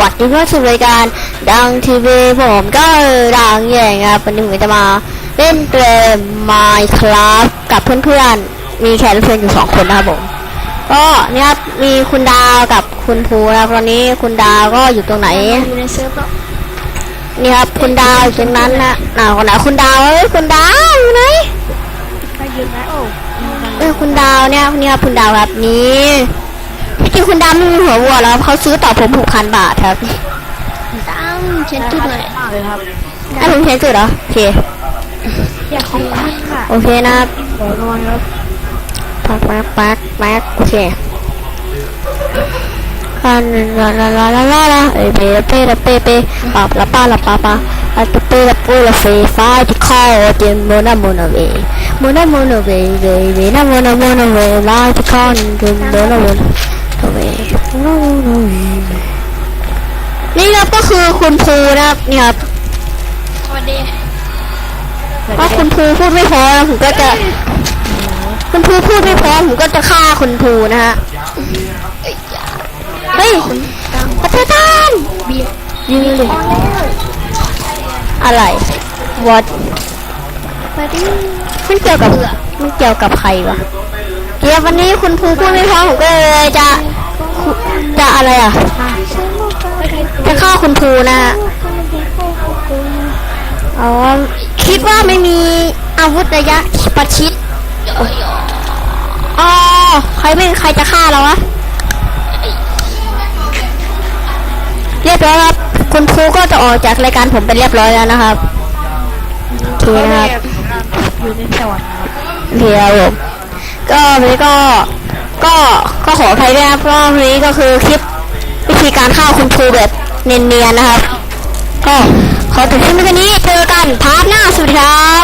วัสดีเพื่อนสู่รายการดังทีวีผมก็ดังแย่งครับวันนี้ผมจะมาเล่นเกม Minecraft กับเพื่อนๆ มีแขกรับเชิญอยู่สองคนนะครับผม ก็เนี่ยครับมีคุณดาวกับคุณภูนะครับตอนนี้คุณดาวก็อยู่ตรงไหนอยู่ในเซิร์ฟแล้วนี่ครับคุณดาวอยู่ตรงนั้นนะน่าคนไหนคุณดาวเอ้ยคุณดาวอยู่ไหนไปยืนนะโอ้เออคุณดาวเนี่ยนี่ครับคุณดาวครับนี่ที่จ ริงคุณดาวไม่มีหัววัวแล้วครับเขาซื้อต่อผมหกพันบาทครับตั้งเชนจุดเลยมากเลยครับไอ้ผมเขียนจุดเหรอโอเคอยากของคุณค่ะโอเคนะครับหัวนอนครับปักปักปักปักโอเคกันลาลาลาลาลาลาเอ้ยเปเปเปเปเปปับละป้าละป้าป้าอะเปเปละปูละเฟฟ้าที่คอเจมโมนาโมนาเวโมนาโมนาเวเวเวนาโมนาโมนาเวลาที่คอนเจมโมนาโมนา เวโมนาโมนาเวนี่ครับก็คือคุณภูนะครับนี่ครับสวัสดีถ้าคุณภูพูดไม่พอผมก็จะ คุณภูพูดไม่พอผมก็จะฆ่าคุณภูนะฮะเฮ้ยประเทศท่านเบียร์ยิงเลยอะไร what สวัสดีมันเกี่ยวกับมันเกี่ยวกับใครวะ เกี่ยววันนี้คุณภูพูดไม่พอผมก็เลยจะจะอะไรอะ จะฆ่าคุณภูนะฮะอ๋อคิดว่าไม่มีอาวุธระยะประชิดอ๋อใครไม่ใครจะฆ่าเราวะเรียบร้อยครับ คุณภูก็จะออกจากรายการผมไปเรียบร้อยแล้วนะครับโอเคนะครับอยู่ในสวรรค์ครับเดียวผม ก็วันนี้ก็ก็ก็ขออภัยด้วยครับเพราะว่าวันนี้ก็คือคลิปวิธีการฆ่าคุณครูแบบเนียนๆนะครับ ก็ขอจบคลิปแค่นี้เจอกันพาร์ทหน้าสวัสดีครับ